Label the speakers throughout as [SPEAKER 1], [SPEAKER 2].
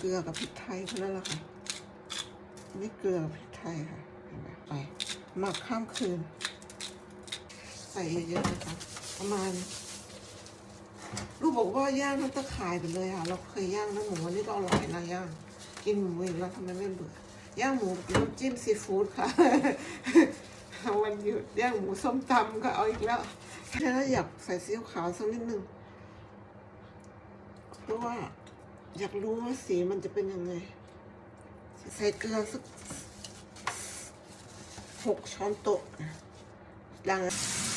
[SPEAKER 1] เกลือกับพริกไทยเท่านั้นแหละค่ะนี่เกลือกับพริกไทยค่ะเห็นไหมไปหมักข้ามคืน ใส่เยอะๆนะคะประมาณลูกบอกว่าย่างน้ำตะขายไปเลยค่ะ เราเคยย่างน้ำหมูนนี้ก็อร่อยนะย่างกินหมูอีกแล้วทำไมไม่เบื่อย่างหมูน้ำจิ้มซีฟู้ดค่ะวันหยุดย่างหมูส้มตำก็เอาอีกแล้วแค่นั้นอยากใส่ซีอิ๊วขาวสักนิดนึงเพราะว่า อยากรู้ว่าสีมันจะเป็นยังไง ใส่เกลือสักหกช้อนโต๊ะหลัง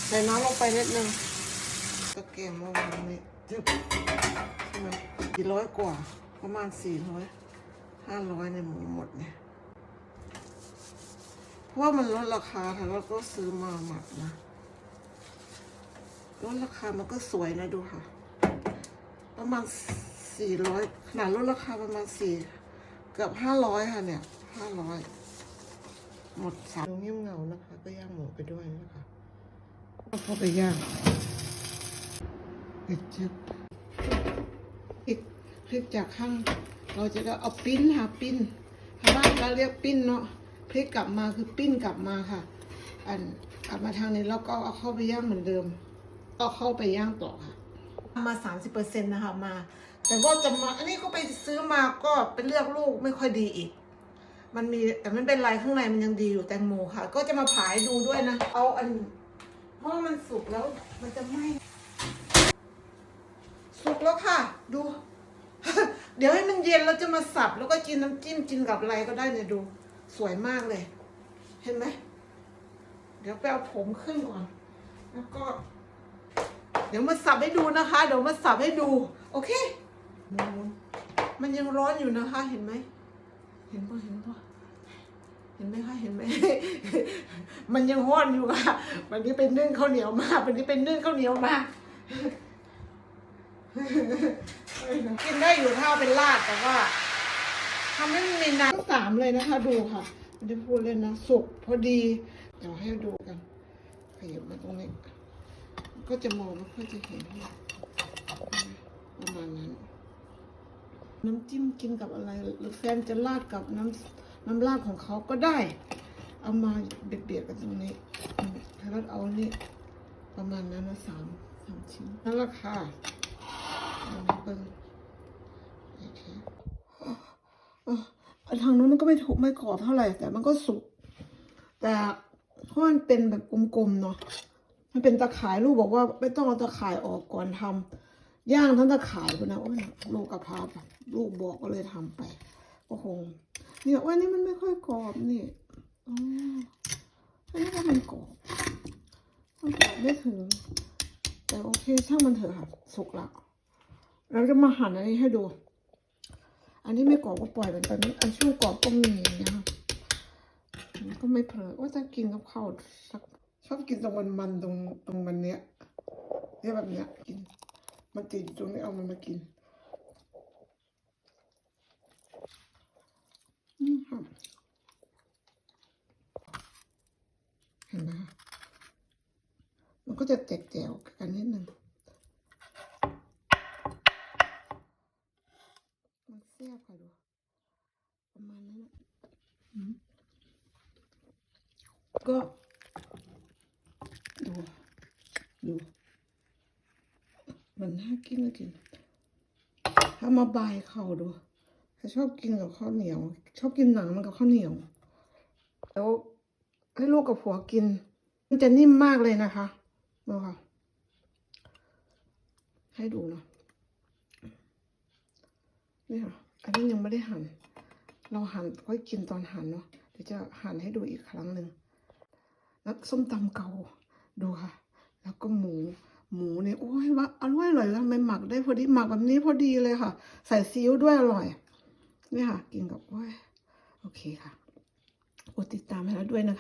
[SPEAKER 1] ใส่น้ำลงไปนิดนึงตะเกียงมาวางนี่จึ๊บใช่ไหมกี่ร้อยกว่า ประมาณสี่ร้อยห้าร้อยในหมูหมดเนี่ยเพราะว่ามันลดราคาค่ะแล้วก็ซื้อมาหมักนะลดราคามันก็สวยนะดูค่ะ ประมาณ สี่ร้อยขนาดลดราคาประมาณสี่เกือบห้าร้อยค่ะเนี่ยห้าร้อยหมดสามเงียบเงานะคะ ก็ย่างหมูไปด้วยนะคะก็เข้าไปย่างเผ็ดจึ๊บพริกพริกจากข้าง เราจะได้เอาปิ้นค่ะปิ้นทางบ้านเราเรียกปิ้นเนาะพริกกลับมาคือปิ้นกลับมาค่ะ อันกลับมาทางนี้แล้วก็เอาเข้าไปย่างเหมือนเดิม ก็เข้าไปย่างต่อค่ะ มาสามสิบเปอร์เซ็นต์นะคะมา แต่ว่าจะมา อันนี้ก็ไปซื้อมาก็ไปเลือกลูกไม่ค่อยดีอีก มันมีแต่ไม่เป็นไรข้างในมันยังดีอยู่แตงโมค่ะ ก็จะมาผายดูด้วยนะ เอาอันเพราะมันสุกแล้วมันจะไหม้สุกแล้วค่ะ ดู เดี๋ยวให้มันเย็นเราจะมาสับ แล้วก็กินน้ำจิ้มกินกับอะไรก็ได้เนี่ยดู สวยมากเลย เห็นไหมเดี๋ยวไปเอาผมขึ้นก่อน แล้วก็ เดี๋ยวมาสับให้ดูนะคะ เดี๋ยวมาสับให้ดู โอเคมันยังร้อนอยู่นะคะ เห็นไหม เห็นปะเห็นปะเห็นไหมคะ เห็นไหม มันยังห้อนอยู่ค่ะ วันนี้เป็นนึ่งข้าวเหนียวมากวันนี้เป็นนึ่งข้าวเหนียวมากกินได้อยู่ถ้าเอาเป็นลาดแต่ว่าทำให้มันมีน้ำสามเลยนะคะ ดูค่ะไม่ได้พูดเล่นนะ สุกพอดี เดี๋ยวให้ดูกันขยับมาตรงนี้ ก็จะมองไม่ค่อยจะเห็น ประมาณนั้น น้ำจิ้มกินกับอะไร หรือแฟนจะราดกับน้ำน้ำราดของเขาก็ได้ เอามาเบียดๆกันตรงนี้อืมแล้วเอานี่ประมาณนั้นนะสามสามชิ้นนั่นแหละค่ะเอามาเบิ่งโอเคทางนู้นมันก็ไม่ถูกไม่กรอบเท่าไหร่แต่มันก็สุกแต่เพราะมันเป็นแบบกลมๆเนาะ มันเป็นตะข่ายลูกบอกว่า ไม่ต้องเอาตะข่ายออกก่อนทำย่างทั้งตะข่ายไปนะโอ้ยลูกกระพาแบบลูกบอกก็เลยทำไปก็คงเนี่ยว่านี่มันไม่ค่อยกรอบนี่อ๋ออันนี้ก็มันกรอบมันกรอบไม่ถึง แต่โอเคช่างมันเถอะค่ะสุกละเราจะมาหั่นอันนี้ให้ดู อันนี้ไม่กรอบก็ปล่อยมันไปอันช่วงกรอบก็มีนะคะมันก็ไม่เพลินว่าจะกินกับข้าวสัก อบกินตรงมันมันตรงตรงมันเนี้ยเนี่ยแบบเนี้ยกิน มันติดตรงนี้เอามันมากินอืมค่ะเห็นไหมมันก็จะแตกๆกันนิดนึงมันเสียบค่ะดูประมาณนั้นอืมก็ ดูดู มันน่ากินนะกินถ้ามาบายเข่าดูถ้าชอบกินกับข้าวเหนียว ชอบกินหนังมันกับข้าวเหนียว แล้วให้ลูกกับผัวกิน มันจะนิ่มมากเลยนะคะดูค่ะ ให้ดูนะนี่ค่ะ อันนี้ยังไม่ได้หั่น เราหั่นค่อยกินตอนหั่นเนาะ เดี๋ยวจะหั่นให้ดูอีกครั้งหนึ่งแล้วส้มตำเก่า ดูค่ะ แล้วก็หมู หมูเนี่ยโอ้ยว่าอร่อยอร่อยแล้วทำไม่หมักได้พอดีหมักแบบนี้พอดีเลยค่ะ ใส่ซีอิ๊วด้วยอร่อยนี่ค่ะ กินกับโอ้ยโอเคค่ะกดติดตามให้แล้วด้วยนะคะ